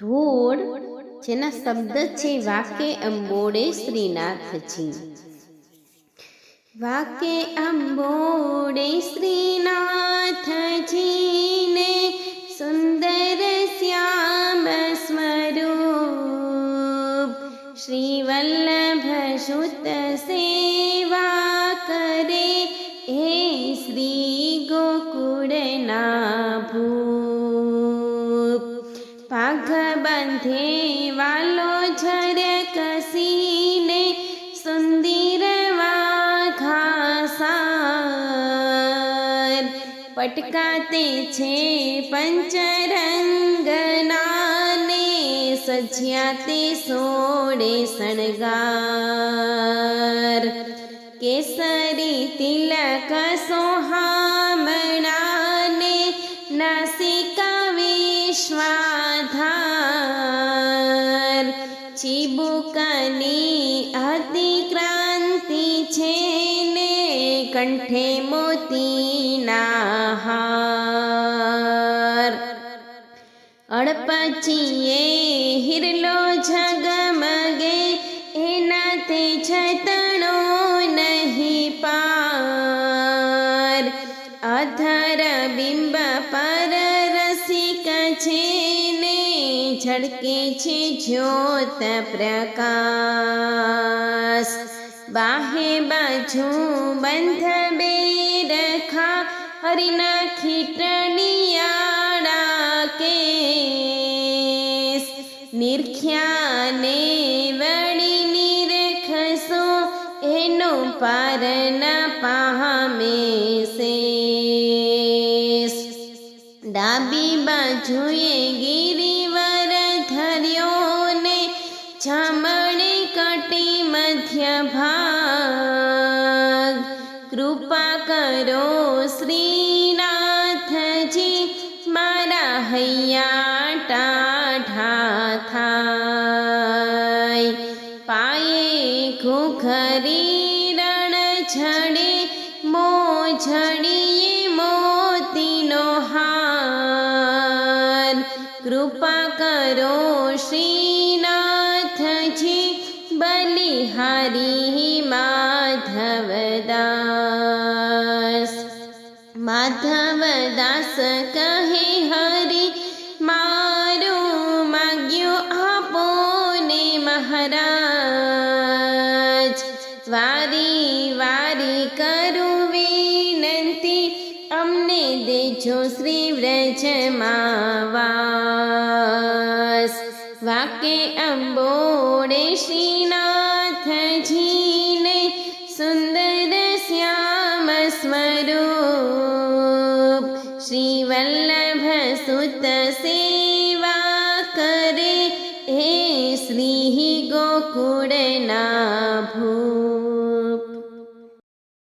ધૂળ, જેના શબ્દ છે વાકે અંબોડે શ્રીનાથજી. વાકે અંબોડે શ્રીનાથજીને સુંદર શ્યામ સ્વરૂપ શ્રી વલ્લભ સુત સેવા પાઘ બંધે વાલો ઝર કસીને સુંદર વાઘાસાર. પટકાતે છે પંચરંગનાને સજ્યા તે સોડે શણગાર. કેસરી તિલક સોહામણાને ચીબુકની અતિક્રાંતિ છે ને કંઠે મોતીના હાર. અડપચીએ હિરલો ઝગમગે એના તે છતણો નહીં પાર. અધર બિંબ પર રસિક છે ઝળકે છે જ્યોત પ્રકાશ બાહે બાજુ બંધ બે રખા હરિના ખીટણિયાળા કેસ નિરખ્યાને વળી નિરખસો એનો પાર ન પામે શેષ ડાબી બાજુએ ગિરિવર કૃપા કરો શ્રીનાથજી, મારા હૈયા ટાઢા થાય. પાયે ખુખરી રણ છડે મોજડીએ મોતીનો હાર. કૃપા કરો શ્રીનાથજી, બલિહારી માધવદાસ માધવદાસ કહે હરી, મારું માગ્યું આપો ને મહારાજ. વારી વારી કરું વિનંતી, અમને દેજો શ્રી વ્રજમાં વાસ વાકે અંબોડે શ્રીનાથજીને સુત સેવા કરે હે શ્રી ગોકુળના ભૂ